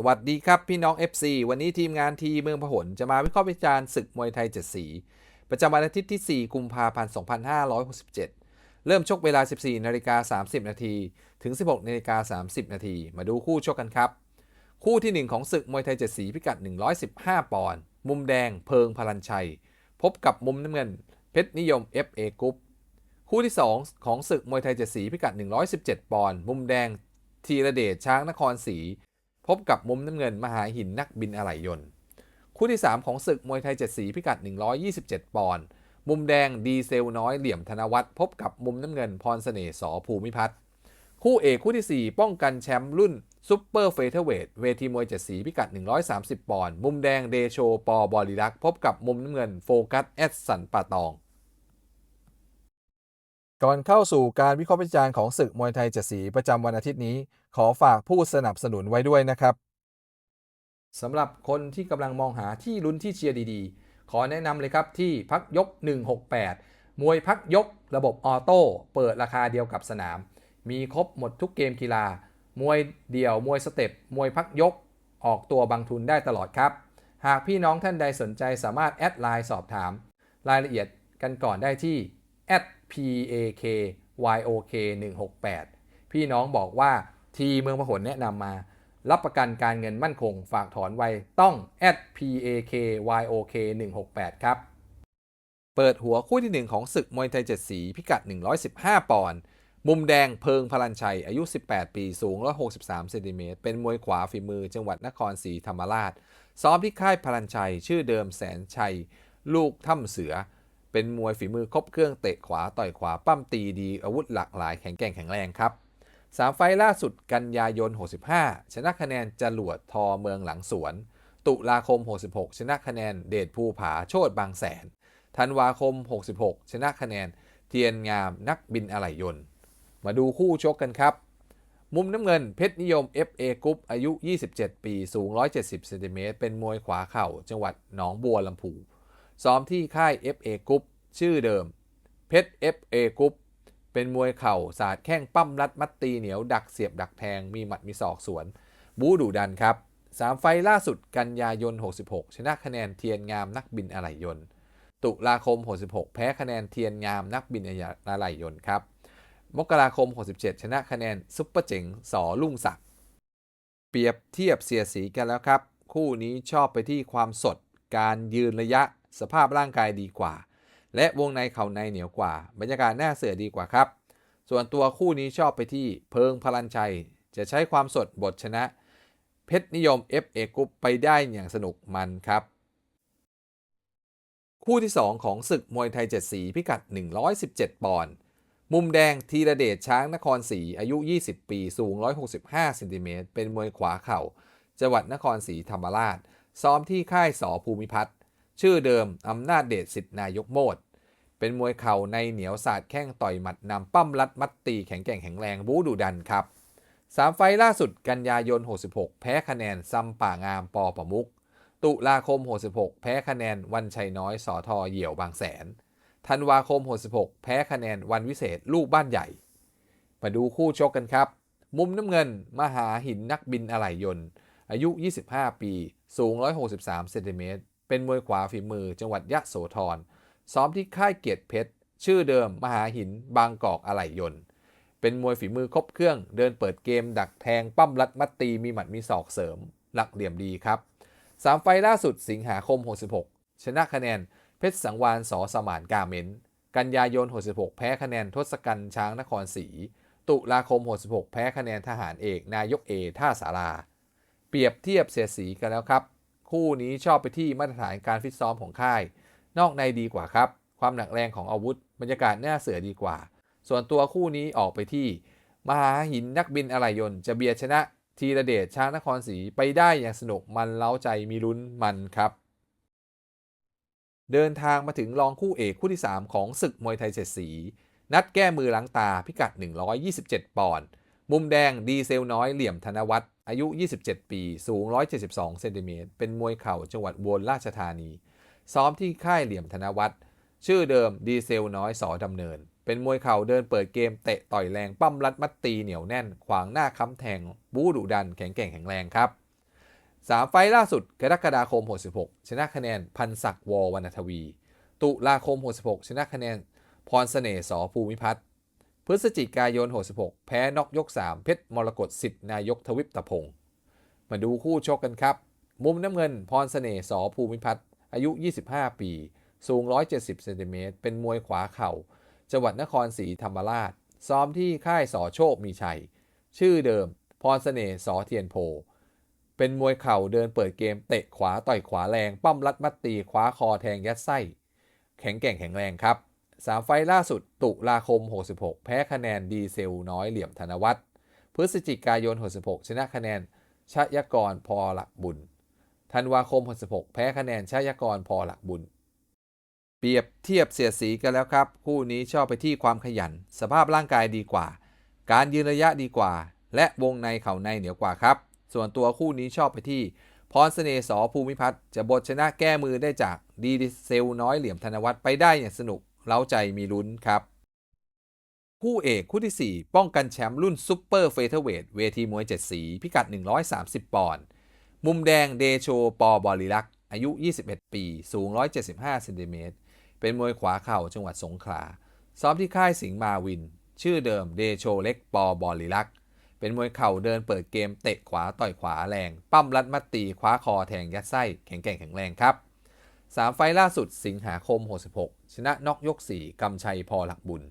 สวัสดีครับพี่น้อง FC วันนี้ทีมงานทีเมืองพหลจะมาวิเคราะห์วิจารณ์ศึกมวยไทย 7 สี ประจำวันอาทิตย์ที่ 4 กุมภาพันธ์ 2567 เริ่มชกเวลา 14นาฬิกา30 นาที ถึง 16นาฬิกา30 นาที มาดูคู่ชกกันครับ คู่ที่ 1 ของศึกมวยไทย 7 สี พิกัด 115 ปอนด์มุมแดงเพิงพลันชัย พบกับมุมน้ำเงิน เพชรนิยม FA กรุ๊ปคู่ที่ 2 ของศึกมวยไทย 7 สี พิกัด 117 ปอนด์มุมแดงธีระเดชช้างนครศรี พบกับมุมน้ำเงิน มหาหินนักบินอะไหล่ยนต์ คู่ที่ 3 ของศึกมวยไทย 7 สีพิกัด 127 ปอนด์มุมแดงดีเซลน้อยเหลี่ยมธนวัฒน์พบกับมุมน้ำเงินพรเสน่ห์สอภูมิพัฒน์คู่เอกคู่ที่ 4 ป้องกันแชมป์รุ่นซุปเปอร์เฟเธอร์เวทเวทีมวย7สีพิกัด 130 ปอนด์มุมแดงเดโชปอบอลิรักษ์พบกับมุมน้ำเงินโฟกัสแอดสันป่าตอง ก่อนเข้าสู่การวิเคราะห์วิจารณ์ของศึกมวยไทยเจ็ดสีประจำวันอาทิตย์นี้ ขอฝากผู้สนับสนุนไว้ด้วยนะครับสำหรับคนที่กำลังมองหาที่ลุ้นที่เชียร์ดีๆ ขอแนะนำเลยครับที่พักยก 168 มวยพักยกระบบออโต้เปิดราคาเดียวกับสนาม มีครบหมดทุกเกมกีฬา มวยเดี่ยว มวยสเต็ป มวยพักยก ออกตัวบางทุนได้ตลอดครับ หากพี่น้องท่านใดสนใจสามารถแอดไลน์สอบถาม รายละเอียดกันก่อนได้ที่ @pakyok 168 พี่น้องบอกว่า ทีเมืองพหลแนะนำมา รับประกันการเงินมั่นคง ฝากถอนไวต้อง @pakyok 168ครับ เปิดหัวคู่ที่ 1 ของศึกมวยไทยเจ็ดสี พิกัด 115 ปอนด์มุมแดงเพิงพลันชัยอายุ 18 ปีสูง 163เซนติเมตรเป็นมวยขวาฝีมือจังหวัดนครศรีธรรมราช ซ้อมที่ค่ายพลันชัย ชื่อเดิมแสนชัย ลูกถ้ำเสือ เป็นมวยฝีมือครบเครื่องเตะขวาต่อยขวาปั้มตีดีอาวุธหลากหลายแข็งแกร่งแข็งแรงครับ สามไฟล์ล่าสุดกันยายน 65 ชนะคะแนนจรวดทอเมืองหลังสวน ตุลาคม 66 ชนะคะแนนเดชภูผาโชดบางแสน ธันวาคม 66 ชนะคะแนนเทียนงามนักบินอะไหล่ยนต์ มาดูคู่ชกกันครับ มุมน้ำเงินเพชรนิยม FA กรุ๊ปอายุ 27 ปี สูง 170 เซนติเมตร เป็นมวยขวาเข่า จังหวัดหนองบัวลำพู ซ้อมที่ค่าย FA กรุ๊ปชื่อเดิม เพชร FA กรุ๊ป เป็นมวยเข่าสาดแข้งปั้มรัดมัดตีเหนียวดักเสียบดักแทงมีหมัดมีศอกสวน บูดุดันครับสามไฟล์ล่าสุดกันยายน 66 ชนะคะแนนเทียนงามนักบินอะไหล่ยนต์ ตุลาคม 66 แพ้คะแนนเทียนงามนักบินอะไหล่ยนต์ครับ มกราคม 67 ชนะคะแนนซุปเปอร์เจ๋งสอลุ่งศักดิ์เปรียบเทียบเสียสีกันแล้วครับ คู่นี้ชอบไปที่ความสด การยืนระยะ สภาพร่างกายดีกว่า และวงในเข่าในเหนียวกว่า บรรยากาศหน้าเสือดีกว่าครับ ส่วนตัวคู่นี้ชอบไปที่เพิงพลันชัย จะใช้ความสดบทชนะ เพชรนิยม FA กรุ๊ปไปได้อย่างสนุกมันครับ คู่ที่ 2 ของศึกมวยไทยเจ็ดสีพิกัด 117 ปอนด์มุมแดงธีระเดชช้างนครศรีอายุ 20 ปีสูง 165เซนติเมตรเป็นมวยขวาเข่าจังหวัดนครศรีธรรมราช ซ้อมที่ค่ายสอภูมิพัฒน์ ชื่อเดิมอำนาจเดชสิทธินายกโมดเป็นมวยเข่าในเหนียวศาสาดแข้งต่อยหมัดนำปั้มรัดมัดตีแข็งแกร่งแข็งแรงบูดุดันครับสามไฟล์ล่าสุดกันยายน 66 แพ้คะแนนซัมป่างามปอประมุก ตุลาคม 66 แพ้คะแนนวันชัยน้อยสอทอเหี่ยวบางแสน ธันวาคม 66 แพ้คะแนนวันวิเศษลูกบ้านใหญ่ มาดูคู่ชกกันครับ มุมน้ำเงิน มหาหินนักบินอะไหล่ยนต์ อายุ 25 ปี สูง 163 เซนติเมตร เป็นมวยขวาฝีมือจังหวัดยะโสธร ซ้อมที่ค่ายเกียรติเพชร ชื่อเดิมมหาหิน บางกอกอะไหล่ยนต์ เป็นมวยฝีมือครบเครื่อง เดินเปิดเกม ดักแทง ปั้มรัดมัดตีมีหมัดมีศอกเสริม หลักเหลี่ยมดีครับสามไฟล์ล่าสุดสิงหาคม 66 ชนะคะแนน เพชรสังวานสอสมานกาเมนกันยายน 66 แพ้คะแนนทศกัณฐ์ช้างนครศรีตุลาคม 66 แพ้คะแนนทหารเอก นายกเอท่าสารา เปรียบเทียบเสียสีกันแล้วครับ คู่นี้ชอบไปที่มาตรฐานการฟิตซ้อมของค่าย นอกในดีกว่าครับ ความหนักแรงของอาวุธ บรรยากาศหน้าเสือดีกว่า ส่วนตัวคู่นี้ออกไปที่ มหาหินนักบินอะไหล่ยนต์จะเบียดชนะทีระเดชช้างนครศรีไปได้อย่างสนุกมันเล้าใจมีลุ้นมันครับ เดินทางมาถึงรองคู่เอกคู่ที่ 3 ของศึกมวยไทยเจ็ดสี นัดแก้มือล้างตาพิกัด 127 ปอนด์มุมแดงดีเซลน้อยเหลี่ยมธนวัฒน์ อายุ 27 ปี สูง 172 เซนติเมตร เป็นมวยเข่าจังหวัดอุบลราชธานี ซ้อมที่ค่ายเหลี่ยมธนวัฒน์ ชื่อเดิมดีเซลน้อยสอดำเนิน เป็นมวยเข่าเดินเปิดเกมเตะต่อยแรงปั้มรัดมัดตีเหนียวแน่น ขวางหน้าค้ำแทง บูดุดันแข็งแกร่งแข็งแรงครับ 3 ไฟล์ล่าสุดกรกฎาคม 66 ชนะคะแนนพันศักวอวรรณทวี ตุลาคม 66 ชนะคะแนนพรเสน่ห์สอภูมิพัฒน์ พฤศจิกายน 66 แพ้นอกยก 3 เพชรมรกตสิทธิ์นายกทวิปตะพงศ์มาดูคู่ชกกันครับ มุมน้ำเงินพรเสน่ห์สอภูมิพัฒน์อายุ 25 ปี สูง 170เซนติเมตรเป็นมวยขวาเข่า จังหวัดนครศรีธรรมราช ซ้อมที่ค่ายสอโชคมีชัย ชื่อเดิม พรเสน่ห์สอเทียนโพ เป็นมวยเข่าเดินเปิดเกมเตะขวาต่อยขวาแรง ปั้มรัดมัดตีคว้าคอแทงยัดไส้ แข็งแกร่งแข็งแรงครับ 3ไฟล่าสุดตุลาคม 66 แพ้คะแนนดีเซลน้อยเหลี่ยมธนวัฒน์พฤศจิกายน 66 ชนะคะแนนชยกรพอหลักบุญธันวาคม 66 แพ้คะแนนชยกรพอหลักบุญ เปรียบเทียบเสียสีกันแล้วครับ คู่นี้ชอบไปที่ความขยัน สภาพร่างกายดีกว่า การยืนระยะดีกว่า และวงในเข่าในเหนือกว่าครับ ส่วนตัวคู่นี้ชอบไปที่พรเสน่ห์สอภูมิพัฒน์จะบทชนะแก้มือได้จากดีเซลน้อยเหลี่ยมธนวัฒน์ไปได้อย่างสนุก เล้าใจมีลุ้นครับ คู่เอกคู่ที่ 4 ป้องกันแชมป์รุ่นซุปเปอร์เฟเธอร์เวทเวทีมวย 7 สี พิกัด 130 ปอนด์มุมแดงเดโชปอบอลิลักษ์อายุ 21 ปี สูง 175เซนติเมตรเป็นมวยขวาเข่าจังหวัดสงขลา ซ้อมที่ค่ายสิงห์มาวิน ชื่อเดิมเดโชเล็กปอบอลิลักษ์เป็นมวยเข่าเดินเปิดเกมเตะขวาต่อยขวาแรง ปั้มรัดมัดตีคว้าคอแทงยัดไส้แข็งแกร่งแข็งแรงครับ 3 ไฟล์ล่าสุดสิงหาคม 66 ชนะนอกยก 4กำชัยพอหลักบุญ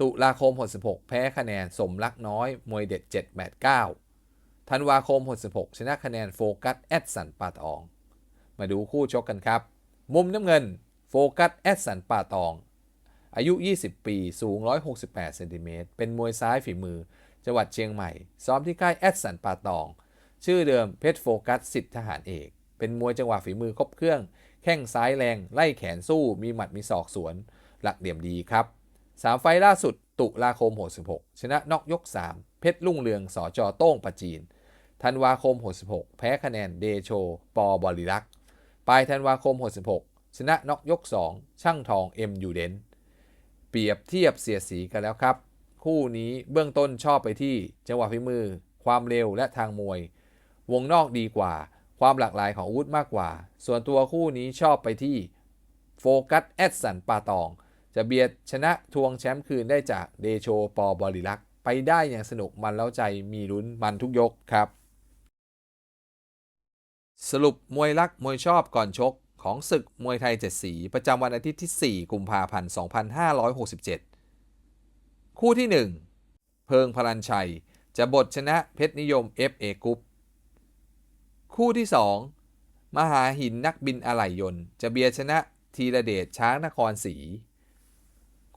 ตุลาคม 66 แพ้คะแนนสมรักน้อย มวยเด็ด7 8 9ธันวาคม 66 ชนะคะแนนโฟกัสแอดสันปาตอง มาดูคู่ชกกันครับ มุมน้ำเงิน โฟกัสแอดสันปาตอง อายุ 20 ปี สูง 168 เซนติเมตร เป็นมวยซ้ายฝีมือ จังหวัดเชียงใหม่ ซ้อมที่ค่ายแอดสันปาตอง ชื่อเดิมเพชรโฟกัสสิทธิทหารเอก เป็นมวยจังหวะฝีมือครบเครื่อง แข้งซ้ายแรง ไล่แขนสู้ มีหมัดมีศอกสวน หลักเหลี่ยมดีครับ 3 ไฟล์ล่าสุด ตุลาคม 66 ชนะนอกยก 3 เพชรลุ่งเรืองสอจอโต้งปะจีน ธันวาคม 66 แพ้คะแนนเดโช ปอบริลักษ์ ปลายธันวาคม 66 ชนะนอกยก 2 ช่างทองเอ็มยูเดน เปรียบเทียบเสียสีกันแล้วครับ คู่นี้เบื้องต้นชอบไปที่จังหวะฝีมือ ความเร็วและทางมวย วงนอกดีกว่า ความหลากหลายของอาวุธมากกว่า ส่วนตัวคู่นี้ชอบไปที่โฟกัสแอดสันปาตอง จะเบียดชนะทวงแชมป์คืนได้จากเดโชปอบริลักษ์ไปได้อย่างสนุกมันแล้วใจมีลุ้นมันทุกยกครับ สรุปมวยรักมวยชอบก่อนชกของศึกมวยไทย7สี ประจำวันอาทิตย์ที่ 4 กุมภาพันธ์ 2567 คู่ที่ 1 เพิงพลันชัย จะบทชนะเพชรนิยม FA กรุ๊ป คู่ที่ 2 มหาหินนักบินอะไหล่ยนต์จะเบียชนะทีระเดชช้างนครศรี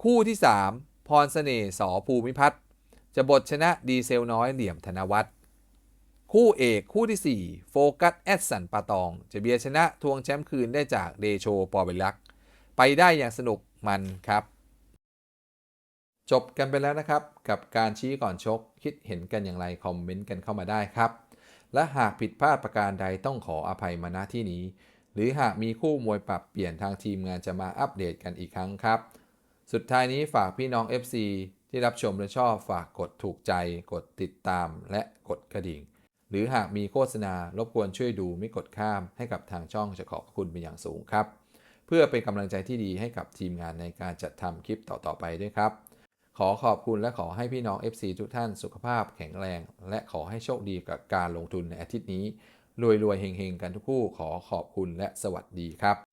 คู่ที่ 3 พรเสน่ห์สอภูมิพัฒน์จะบทชนะดีเซลน้อยเหลี่ยมธนวัฒน์คู่เอกคู่ที่ 4 โฟกัสแอดสันปาตอง จะเบียชนะทวงแชมป์คืนได้จากเดโชปอเบลัก ไปได้อย่างสนุกมันครับ จบกันไปแล้วนะครับ กับการชี้ก่อนชกคิดเห็นกันอย่างไร คอมเมนต์กันเข้ามาได้ครับ และหากผิดพลาดประการใดต้องขออภัยมาณที่นี้ หรือหากมีคู่มวยปรับเปลี่ยนทางทีมงานจะมาอัปเดตกันอีกครั้งครับ สุดท้ายนี้ฝากพี่น้อง FC ที่รับชมและชอบฝากกดถูกใจ กดติดตาม และกดกระดิ่ง หรือหากมีโฆษณารบกวนช่วยดูไม่กดข้ามให้กับทางช่องจะขอบคุณเป็นอย่างสูงครับ เพื่อเป็นกำลังใจที่ดีให้กับทีมงานในการจัดทำคลิปต่อๆไปด้วยครับ ขอขอบคุณและขอให้พี่น้อง FC ทุกท่านสุขภาพแข็งแรง และขอให้โชคดีกับการลงทุนในอาทิตย์นี้รวยๆเฮงๆ กันทุกคู่ขอขอบคุณและสวัสดีครับ